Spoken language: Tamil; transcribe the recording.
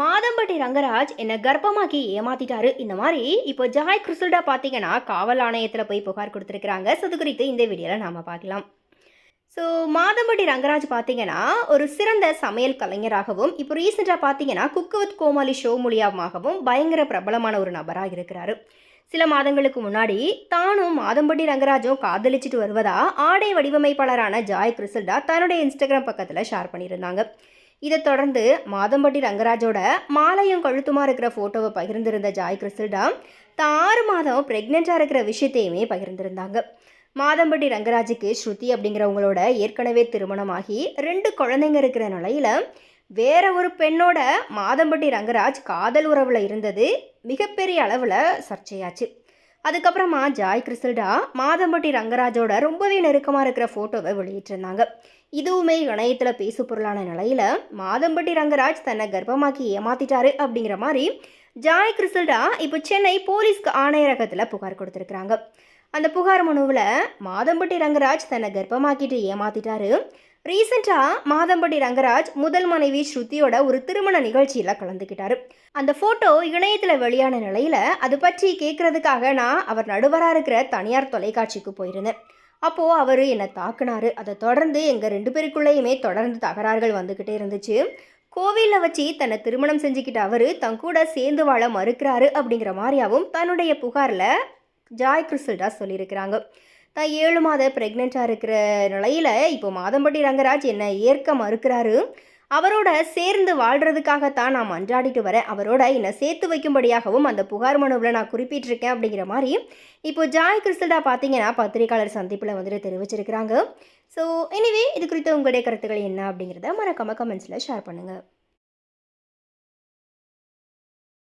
மாதம்பட்டி ரங்கராஜ் என்னை கர்ப்பமாக்கி ஏமாத்திட்டாரு. இந்த மாதிரி இப்போ ஜாய் கிறிஸ்டல்டா பார்த்தீங்கன்னா காவல் ஆணையத்தில் போய் புகார் கொடுத்துருக்குறாங்க. ஸோ குறித்து இந்த வீடியோவில் நாம் பார்க்கலாம். ஸோ மாதம்பட்டி ரங்கராஜ் பார்த்தீங்கன்னா ஒரு சிறந்த சமையல் கலைஞராகவும் இப்போ ரீசெண்டாக பார்த்தீங்கன்னா குக்கு வித் கோமாளி ஷோ மூலியமாகவும் பயங்கர பிரபலமான ஒரு நபராக இருக்கிறாரு. சில மாதங்களுக்கு முன்னாடி தானும் மாதம்பட்டி ரங்கராஜும் காதலிச்சிட்டு வருவதா ஆடை வடிவமைப்பாளரான ஜாய் கிறிஸ்டல்டா தன்னுடைய இன்ஸ்டாகிராம் பக்கத்தில் ஷேர் பண்ணியிருந்தாங்க. இதை தொடர்ந்து மாதம்பட்டி ரங்கராஜோட மாலையும் கழுத்துமா இருக்கிற ஃபோட்டோவை பகிர்ந்திருந்த ஜாய் கிறிஸ்டா தான் ஆறு மாதம் ப்ரெக்னெண்ட்டாக இருக்கிற விஷயத்தையுமே பகிர்ந்திருந்தாங்க. மாதம்பட்டி ரங்கராஜுக்கு ஸ்ருதி அப்படிங்கிறவங்களோட ஏற்கனவே திருமணமாகி ரெண்டு குழந்தைங்க இருக்கிற நிலையில் வேற ஒரு பெண்ணோட மாதம்பட்டி ரங்கராஜ் காதல் உறவில் இருந்தது மிகப்பெரிய அளவில் சர்ச்சையாச்சு. அதுக்கப்புறமா ஜாய் கிறிஸ்டல்டா மாதம்பட்டி ரங்கராஜோட ரொம்பவே நெருக்கமாக இருக்கிற ஃபோட்டோவை வெளியிட்டிருந்தாங்க. இதுவுமே இணையத்தில் பேசு பொருளான நிலையில் மாதம்பட்டி ரங்கராஜ் தன்னை கர்ப்பமாக்கி ஏமாத்திட்டாரு அப்படிங்கிற மாதிரி ஜாய் கிறிஸ்டல்டா இப்போ சென்னை போலீஸ் ஆணையரகத்தில் புகார் கொடுத்துருக்குறாங்க. அந்த புகார் மனுவில் மாதம்பட்டி ரங்கராஜ் தன்னை கர்ப்பமாக்கிட்டு ஏமாத்திட்டாரு. ரீசெண்டாக மாதம்படி ரங்கராஜ் முதல் மனைவி ஸ்ருதியோட ஒரு திருமண நிகழ்ச்சியில் கலந்துக்கிட்டாரு. அந்த ஃபோட்டோ இணையத்தில் வெளியான நிலையில் அது பற்றி கேட்குறதுக்காக நான் அவர் நடுவராக இருக்கிற தனியார் தொலைக்காட்சிக்கு போயிருந்தேன். அப்போது அவர் என்னை தாக்குனாரு. அதை தொடர்ந்து எங்கள் ரெண்டு பேருக்குள்ளேயுமே தொடர்ந்து தகராறுகள் வந்துக்கிட்டே இருந்துச்சு. கோவிலில் வச்சு தன்னை திருமணம் செஞ்சுக்கிட்ட அவர் தன் கூட சேர்ந்து வாழ மறுக்கிறாரு அப்படிங்கிற மாதிரியாவும் தன்னுடைய புகாரில் ஜாய் கிறிஸ்டா சொல்லியிருக்கிறாங்க. தான் ஏழு மாத ப்ரெக்னெண்ட்டாக இருக்கிற நிலையில் இப்போ மாதம்பட்டி ரங்கராஜ் என்னை ஏற்க மறுக்கிறாரு? அவரோட சேர்ந்து வாழ்கிறதுக்காகத்தான் நான் மன்றாடிட்டு வரேன். அவரோட என்னை சேர்த்து வைக்கும்படியாகவும் அந்த புகார் மனுவில் நான் குறிப்பிட்டிருக்கேன் அப்படிங்கிற மாதிரி இப்போ ஜாய் கிறிஸ்தல்டா பார்த்தீங்கன்னா பத்திரிகையாளர் சந்திப்பில் வந்துட்டு தெரிவிச்சிருக்கிறாங்க. ஸோ எனிவே இது குறித்து உங்களுடைய கருத்துக்கள் என்ன அப்படிங்கிறத மறக்காம கமெண்ட்ஸில் ஷேர் பண்ணுங்கள்